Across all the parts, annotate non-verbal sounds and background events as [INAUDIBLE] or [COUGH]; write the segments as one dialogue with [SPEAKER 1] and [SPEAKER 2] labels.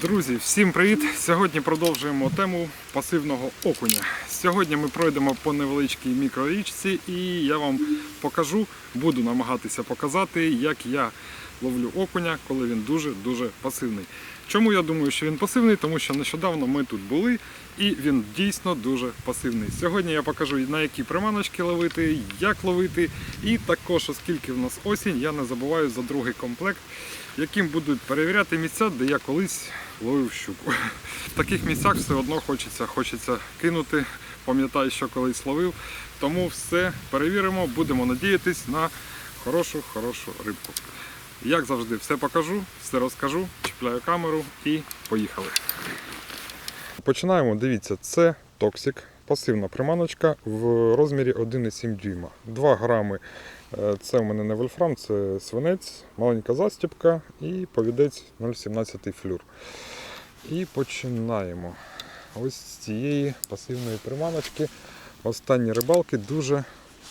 [SPEAKER 1] Друзі, всім привіт! Сьогодні продовжуємо тему пасивного окуня. Сьогодні ми пройдемо по невеличкій мікрорічці і я вам покажу, буду намагатися показати, як я ловлю окуня, коли він дуже-дуже пасивний. Чому я думаю, що він пасивний? Тому що нещодавно ми тут були і він дійсно дуже пасивний. Сьогодні я покажу на які приманочки ловити, як ловити, і також, оскільки в нас осінь, я не забуваю за другий комплект, яким будуть перевіряти місця, де я колись ловив щуку. В таких місцях все одно хочеться, хочеться кинути. Пам'ятаю, що колись ловив. Тому все перевіримо, будемо надіятись на хорошу, хорошу рибку. Як завжди, все покажу, все розкажу, чіпляю камеру і поїхали. Починаємо. Дивіться, це токсик, пасивна приманочка в розмірі 1,7 дюйма. 2 грами. Е, Це в мене не вольфрам, це свинець, маленька застіпка і повідець 0,17 флюр. І починаємо. Ось з цієї пасивної приманочки. Останні рибалки дуже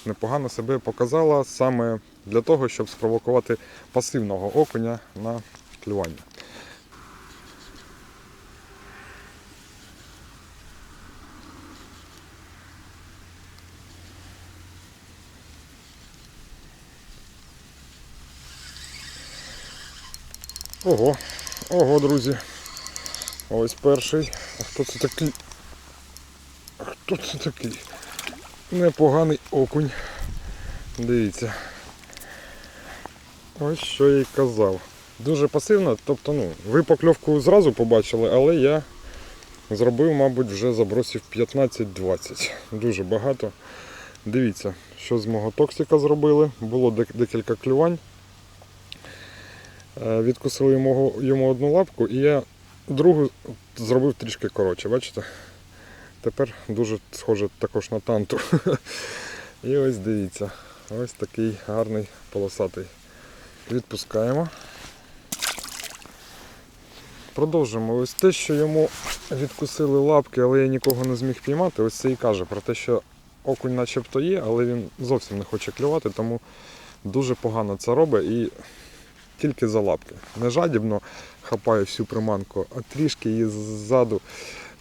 [SPEAKER 1] непогано себе показала саме для того, щоб спровокувати пасивного окуня на клювання. Ого, ого, друзі. Ось перший. А хто це такий? Хто це такий? Непоганий окунь. Дивіться. Ось що я й казав. Дуже пасивно, тобто, ну, ви покльовку зразу побачили, але я зробив, мабуть, вже забросів 15-20. Дуже багато. Дивіться, що з мого токсика зробили. Було декілька клювань. Е, Відкусили йому, йому одну лапку і я другу зробив трішки коротше, бачите? Тепер дуже схоже також на танту. [LAUGHS] І ось дивіться, ось такий гарний полосатий. Відпускаємо. Продовжимо. Ось те, що йому відкусили лапки, але я нікого не зміг піймати, ось це і каже про те, що окунь начебто є, але він зовсім не хоче клювати, тому дуже погано це робить і тільки за лапки. Не жадібно хапає всю приманку, а трішки її ззаду.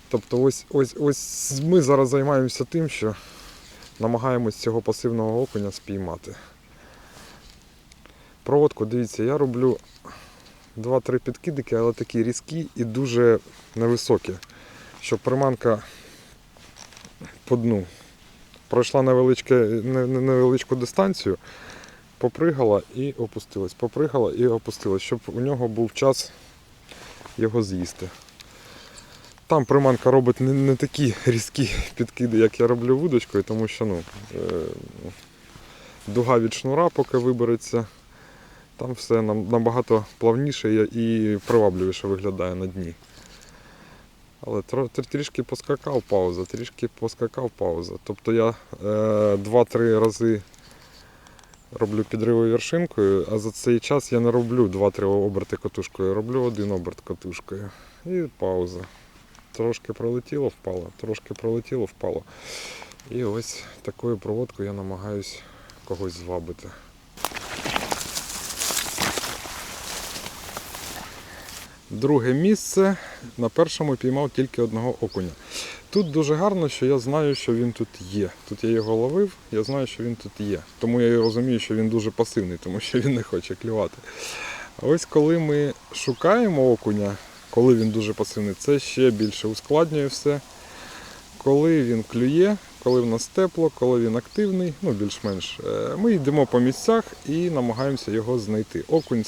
[SPEAKER 1] Тобто ось, ось, ось ми зараз займаємося тим, що намагаємось цього пасивного окуня спіймати. Проводку, дивіться, я роблю 2-3 підкидики, але такі різкі і дуже невисокі, щоб приманка по дну пройшла невеличку дистанцію, попригала і опустилась, попригала і опустилась, щоб у нього був час його з'їсти. Там приманка робить не, не такі різкі підкиди, як я роблю вудочкою, тому що ну, е, дуга від шнура, поки вибереться, там все набагато плавніше і привабливіше виглядає на дні. Але трішки поскакав пауза, трішки поскакав пауза. Тобто я е, 2-3 рази роблю підриви вершинкою, а за цей час я не роблю 2-3 оберти катушкою, роблю один оберт катушкою. І пауза. Трошки пролетіло, впало, трошки пролетіло, впало. І ось такою проводкою я намагаюсь когось звабити. Друге місце. На першому піймав тільки одного окуня. Тут дуже гарно, що я знаю, що він тут є. Тут я його ловив, я знаю, що він тут є. Тому я і розумію, що він дуже пасивний, тому що він не хоче клювати. А ось коли ми шукаємо окуня, коли він дуже пасивний, це ще більше ускладнює все. Коли він клює, коли в нас тепло, коли він активний, ну більш-менш, е, ми йдемо по місцях і намагаємося його знайти. Окунь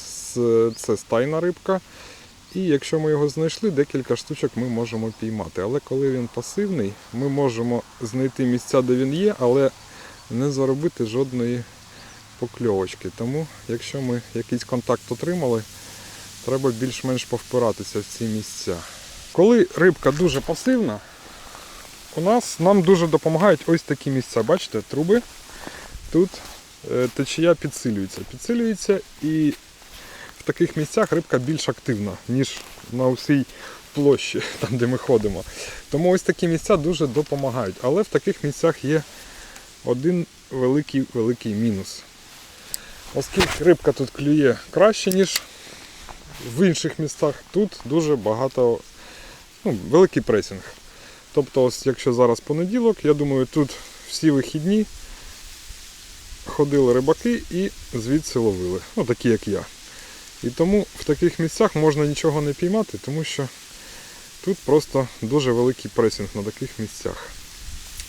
[SPEAKER 1] це стайна рибка. І якщо ми його знайшли, декілька штучок ми можемо піймати. Але коли він пасивний, ми можемо знайти місця, де він є, але не заробити жодної покльовочки. Тому, якщо ми якийсь контакт отримали, треба більш-менш повпиратися в ці місця. Коли рибка дуже пасивна, у нас нам дуже допомагають ось такі місця. Бачите, труби. Тут е, течія підсилюється. Підсилюється і таких місцях рибка більш активна, ніж на усій площі, [LAUGHS] там де ми ходимо. Тому ось такі місця дуже допомагають. Але в таких місцях є один великий великий мінус. Оскільки рибка тут клює краще, ніж в інших містах. Тут дуже багато, ну, великий пресінг. Тобто, ось якщо зараз понеділок, я думаю, тут всі вихідні ходили рибаки і звідси ловили. Ну, такі як я. І тому в таких місцях можна нічого не піймати, тому що тут просто дуже великий пресінг на таких місцях.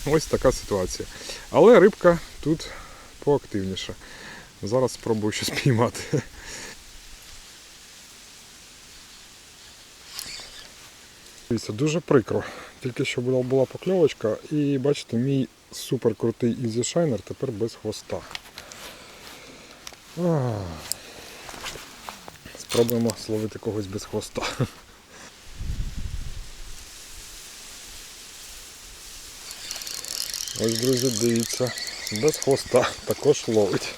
[SPEAKER 1] Ось така ситуація. Але рибка тут поактивніша. Зараз спробую щось піймати. Дивіться, дуже прикро. Тільки що була, була покльовочка і бачите, мій супер крутий Easy Shiner тепер без хвоста. А. Спробуємо словити когось без хвоста. [LAUGHS] Ось, друзі, дивіться, без хвоста також ловить.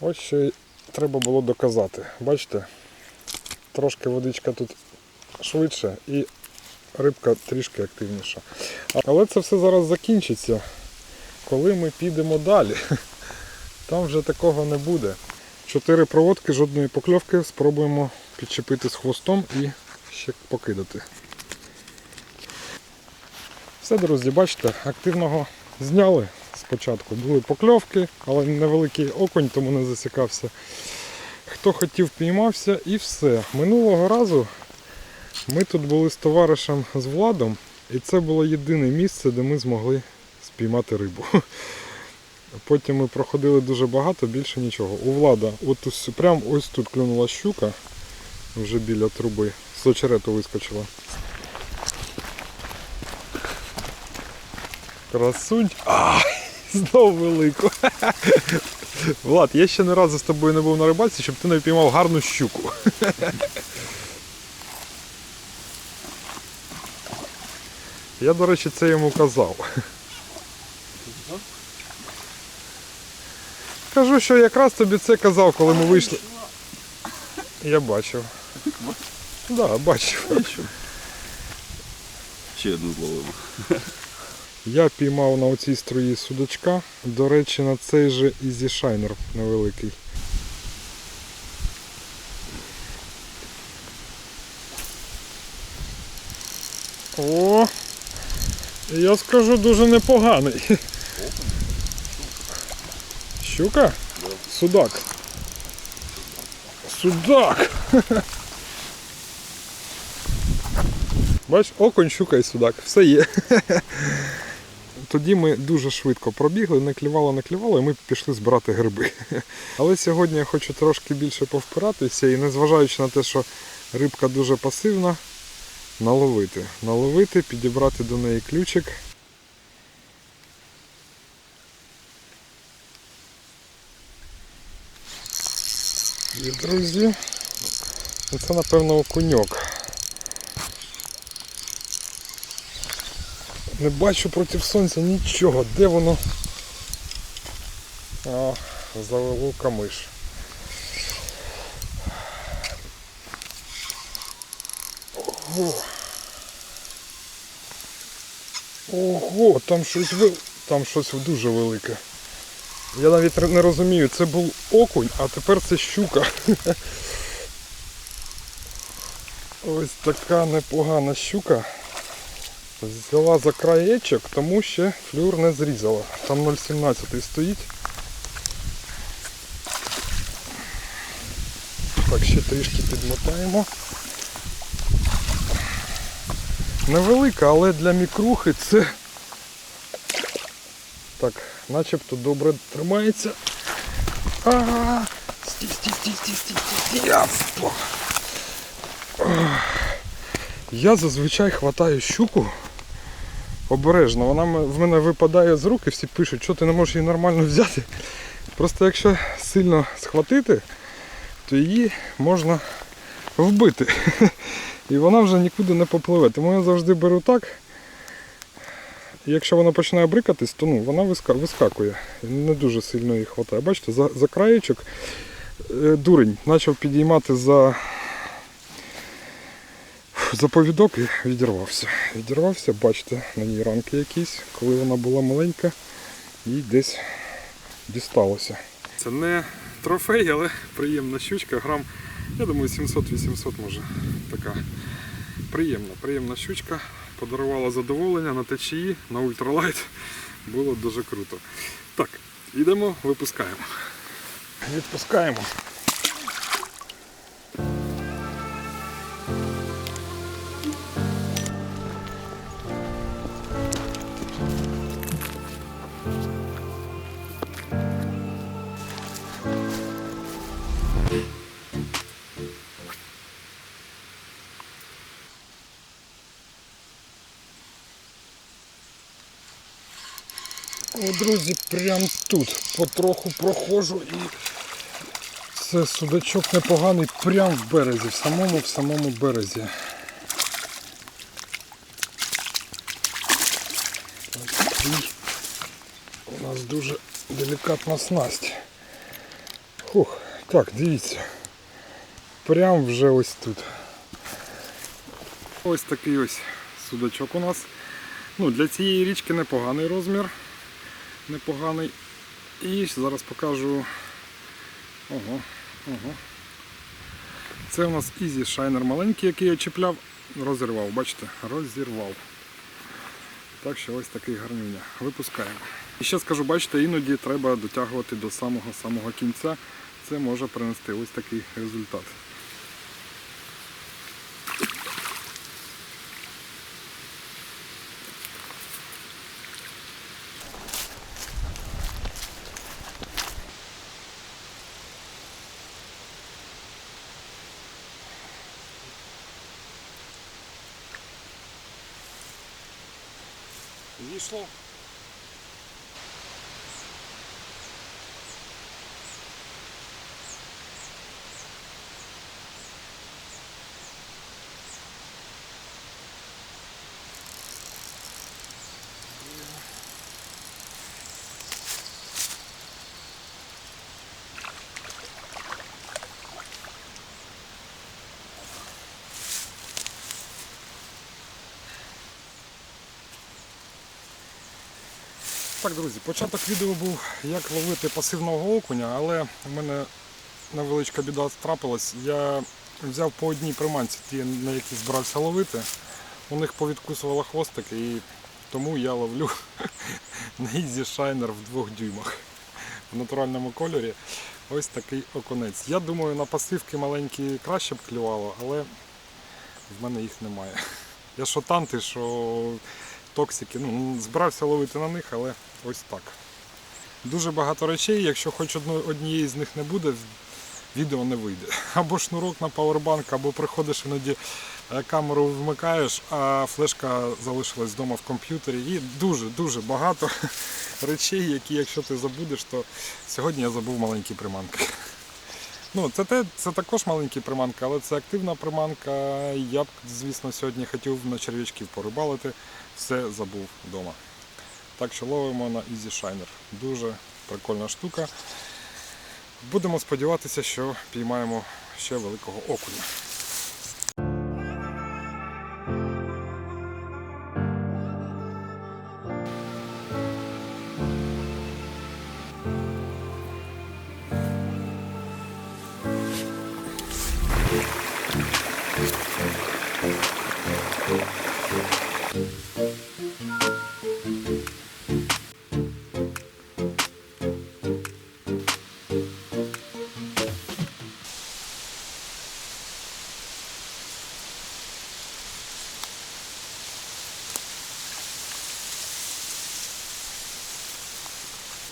[SPEAKER 1] Ось що треба було доказати. Бачите, трошки водичка тут швидше і рибка трішки активніша. Але це все зараз закінчиться, коли ми підемо далі. [LAUGHS] Там вже такого не буде. Чотири проводки, жодної покльовки. Спробуємо підчепити з хвостом і ще покидати. Все, друзі, бачите, активного зняли спочатку. Були покльовки, але невеликий окунь, тому не засікався. Хто хотів, піймався і все. Минулого разу ми тут були з товаришем з Владом, і це було єдине місце, де ми змогли спіймати рибу. [LAUGHS] Потім ми проходили дуже багато, більше нічого. У Влада, от ось, прям ось тут клюнула щука, вже біля труби, з очерету вискочила. Красунь. [LAUGHS] А, знову велику. [LAUGHS] Влад, я ще не разу з тобою не був на рибальці, щоб ти не піймав гарну щуку. Я, до речі, це йому казав. Кажу, що якраз тобі це казав, коли ми вийшли. Я бачив. Так, да, бачив.
[SPEAKER 2] Ще одну зловив.
[SPEAKER 1] Я піймав на оцій струї судачка. До речі, на цей же Easy Shiner невеликий. О! Я скажу дуже непоганий. Щука? Судак. Судак! Бач, окунь, щука і судак. Все є. Тоді ми дуже швидко пробігли, не клювало, не клювало, і ми пішли збирати гриби. Але сьогодні я хочу трошки більше повпиратися і незважаючи на те, що рибка дуже пасивна, наловити. Наловити, підібрати до неї ключик. І, друзі, це напевно окуньок. Не бачу проти сонця нічого. Де воно? А, завело камиш. Ого. Ого, там щось вел... там щось дуже велике. Я навіть не розумію, це був окунь, а тепер це щука. [LAUGHS] Ось така непогана щука. Взяла за краєчок, тому ще флюр не зрізала. Там 0,17 стоїть. Так, ще трішки підмотаємо. Невелика, але для мікрухи це так, начебто добре тримається. А, стій, стій, стій. Я зазвичай хватаю щуку обережно. Вона в мене випадає з рук і всі пишуть, що ти не можеш її нормально взяти. Просто якщо сильно схватити, то її можна вбити. І вона вже нікуди не попливе. Тому я завжди беру так. Якщо вона починає брикатись, то ну, вона вискакує. Не дуже сильно її хватає. Бачите, за, за краєчок е, дурень почав підіймати за Фух, заповідок і відірвався. Відірвався, бачите, на ній ранки якісь, коли вона була маленька і десь дісталося. Це не трофей, але приємна щучка. Грам, я думаю, 700-800 може така. Приємна, приємна щучка. Подарувала задоволення на течії, на ультралайт. Було дуже круто. Так, йдемо, випускаємо. Відпускаємо. Друзі, прям тут потроху проходжу і це судачок непоганий прям в березі, в самому в самому березі. У нас дуже делікатна снасть. Хух, так, дивіться. Прям вже ось тут. Ось такий ось судачок у нас. Ну, для цієї річки непоганий розмір. Непоганий. І зараз покажу. Ого, ого. Це у нас Easy Shiner маленький, який я чіпляв, розірвав, бачите, розірвав. Так що ось такий гарнюня. Випускаємо. І ще скажу, бачите, іноді треба дотягувати до самого-самого кінця. Це може принести ось такий результат. useful? Так, друзі, початок відео був, як ловити пасивного окуня, але в мене невеличка біда трапилась. Я взяв по одній приманці, ті, на які збирався ловити. У них повідкусувало хвостики і тому я ловлю [LAUGHS] на Easy Shiner в двох дюймах в натуральному кольорі. Ось такий окунець. Я думаю, на пасивки маленькі краще б клювало, але в мене їх немає. [LAUGHS] Я що танти, що токсики. Ну, збирався ловити на них, але ось так. Дуже багато речей, якщо хоч однієї з них не буде, відео не вийде. [LAUGHS] Або шнурок на павербанк, або приходиш іноді е, камеру вмикаєш, а флешка залишилась вдома в комп'ютері. І дуже-дуже багато [LAUGHS] речей, які, якщо ти забудеш, то сьогодні я забув маленькі приманки. [LAUGHS] Ну, це, те, це також маленькі приманки, але це активна приманка. Я б, звісно, сьогодні хотів на черв'ячків порибалити, все забув вдома. Так що ловимо на Easy Shiner. Дуже прикольна штука. Будемо сподіватися, що піймаємо ще великого окуня.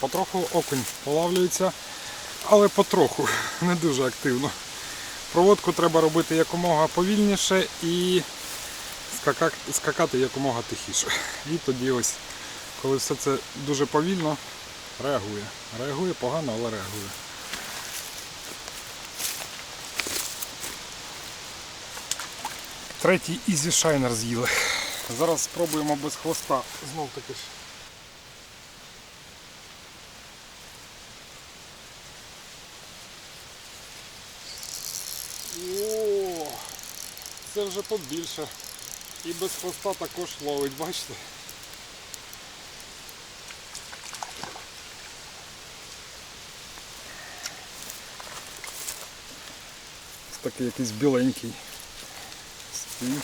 [SPEAKER 1] Потроху окунь полавлюється, але потроху, [LAUGHS] не дуже активно. Проводку треба робити якомога повільніше і скакати, якомога тихіше. І тоді ось, коли все це дуже повільно, реагує. Реагує погано, але реагує. Третій Easy Shiner з'їли. Зараз спробуємо без хвоста знов таки ж. О, це це вже побільше. І без хвоста також ловить, бачите? Такий якийсь біленький. Стоїть.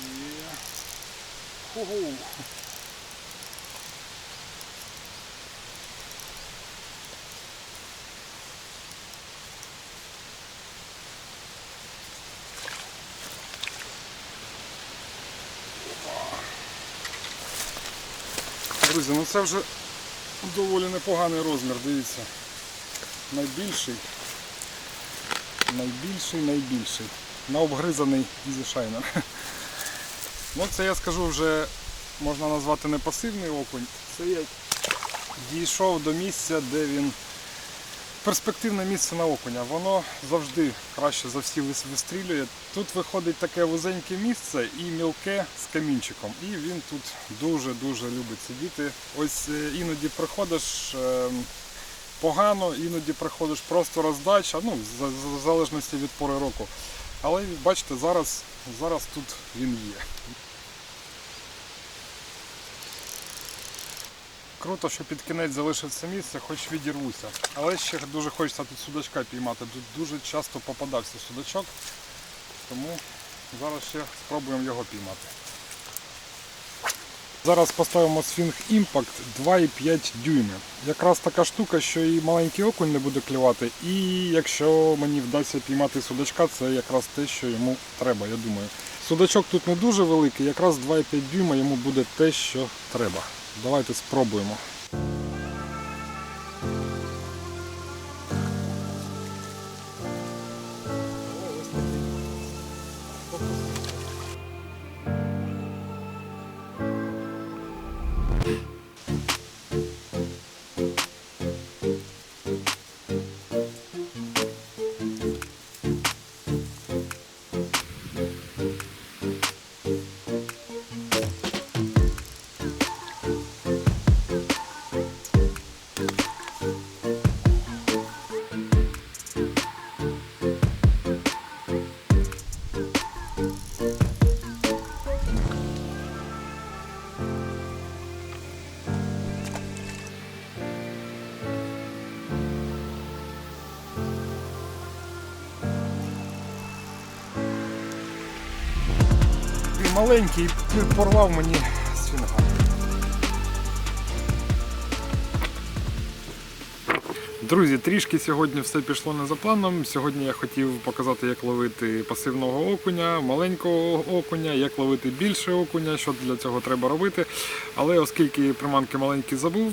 [SPEAKER 1] Є. Ху-ху. Друзі, ну це вже доволі непоганий розмір, дивіться. Найбільший. Найбільший, найбільший. Наобгризаний Easy Shiner. Ну це я скажу вже можна назвати не пасивний окунь. Це я дійшов до місця, де він перспективне місце на окуня. Воно завжди краще за всі вистрілює. Тут виходить таке вузеньке місце і мілке з камінчиком. І він тут дуже-дуже любить сидіти. Ось е, іноді приходиш. ем, Погано, іноді приходиш просто роздача, ну, в залежності від пори року. Але бачите, зараз, зараз тут він є. Круто, що під кінець залишився місце, хоч відірвуся. Але ще дуже хочеться тут судачка піймати. Тут дуже часто попадався судачок, тому зараз ще спробуємо його піймати. Зараз поставимо Sphinx Impact 2,5 дюйми. Якраз така штука, що і маленький окунь не буде клювати, і якщо мені вдасться піймати судачка, це якраз те, що йому треба, я думаю. Судачок тут не дуже великий, якраз 2,5 дюйма йому буде те, що треба. Давайте спробуємо. Маленький порвав мені свінга. Друзі, трішки сьогодні все пішло не за планом. Сьогодні я хотів показати, як ловити пасивного окуня, маленького окуня, як ловити більше окуня, що для цього треба робити. Але оскільки приманки маленькі забув,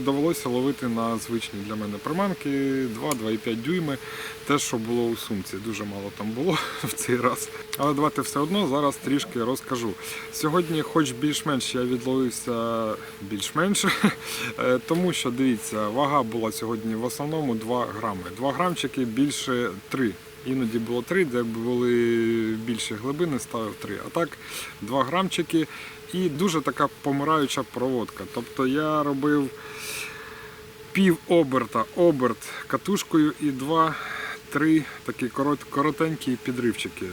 [SPEAKER 1] довелося ловити на звичні для мене приманки 2-2,5 дюйми. Те, що було у сумці, дуже мало там було [LAUGHS] в цей раз. Але давайте все одно зараз трішки розкажу. Сьогодні, хоч більш-менш я відловився більш-менш, [LAUGHS] е, тому що дивіться, вага була сьогодні в основному 2 грами. 2 грамчики більше 3. Іноді було 3, де були більші глибини, ставив 3. А так 2 грамчики і дуже така помираюча проводка. Тобто я робив пів оберта, оберт катушкою і два. Три такі коротенькі підривчики,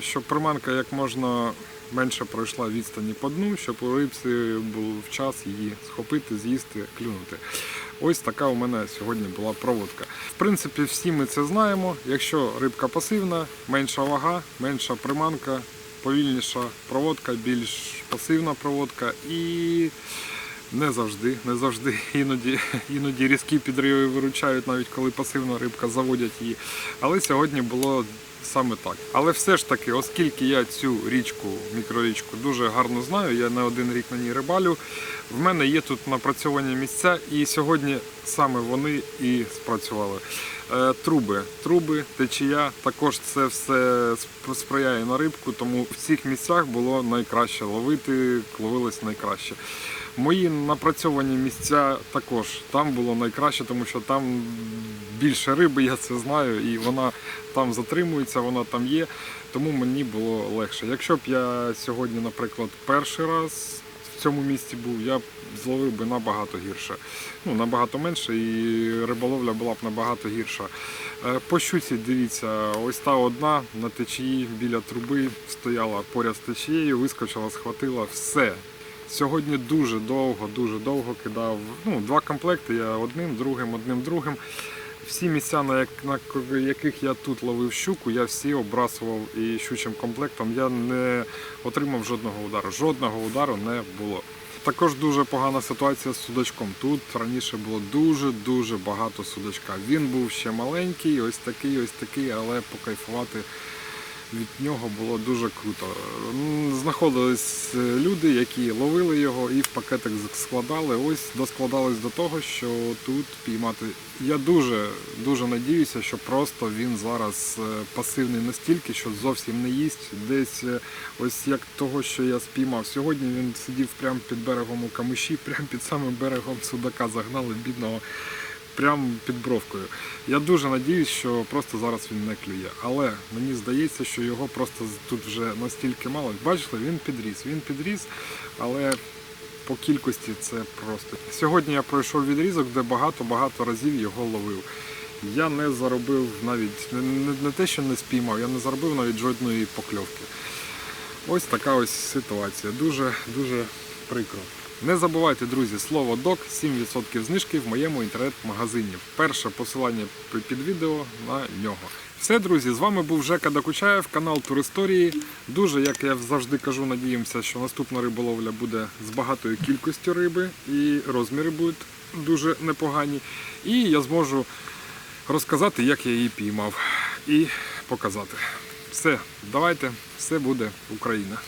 [SPEAKER 1] щоб приманка як можна менше пройшла відстані по дну, щоб у рибці був час її схопити, з'їсти, клюнути. Ось така у мене сьогодні була проводка. В принципі, всі ми це знаємо. Якщо рибка пасивна, менша вага, менша приманка, повільніша проводка, більш пасивна проводка і не завжди, не завжди. Іноді, іноді різкі підриви виручають, навіть коли пасивна рибка заводять її. Але сьогодні було саме так. Але все ж таки, оскільки я цю річку, мікрорічку, дуже гарно знаю, я не один рік на ній рибалю. В мене є тут напрацьовані місця, і сьогодні саме вони і спрацювали. Е, Труби, труби, течія, також це все сприяє на рибку, тому в цих місцях було найкраще ловити, ловилось найкраще. Мої напрацьовані місця також там було найкраще, тому що там більше риби, я це знаю, і вона там затримується. вона там є, тому мені було легше. Якщо б я сьогодні, наприклад, перший раз в цьому місці був, я б зловив би набагато гірше. Ну, набагато менше і риболовля була б набагато гірша. Е, По щуці, дивіться, ось та одна на течії біля труби стояла поряд з течією, вискочила, схватила все. Сьогодні дуже довго, дуже довго кидав. Ну, два комплекти, я одним, другим, одним, другим. Всі місця, на, яких я тут ловив щуку, я всі обрасував і щучим комплектом. Я не отримав жодного удару. Жодного удару не було. Також дуже погана ситуація з судачком. Тут раніше було дуже-дуже багато судачка. Він був ще маленький, ось такий, ось такий, але покайфувати від нього було дуже круто. Знаходились е, люди, які ловили його і в пакетик складали. Ось доскладались до того, що тут піймати. Я дуже дуже надіюся, що просто він зараз е, пасивний настільки, що зовсім не їсть. Десь е, ось як того, що я спіймав сьогодні. Він сидів прямо під берегом у камиші, [LAUGHS] прямо під самим берегом судака загнали бідного прямо під бровкою. Я дуже надіюсь, що просто зараз він не клює. Але мені здається, що його просто тут вже настільки мало. Бачите, він підріс. Він підріс, але по кількості це просто. Сьогодні я пройшов відрізок, де багато-багато разів його ловив. Я не заробив навіть не, те, що не спіймав, я не заробив навіть жодної покльовки. Ось така ось ситуація. Дуже дуже прикро. Не забувайте, друзі, слово док 7% знижки в моєму інтернет-магазині. Перше посилання під відео на нього. Все, друзі, з вами був Жека Докучаєв, канал Туристорії. Дуже, як я завжди кажу, надіємося, що наступна риболовля буде з багатою кількістю риби і розміри будуть дуже непогані. І я зможу розказати, як я її піймав, і показати. Все, давайте, все буде Україна.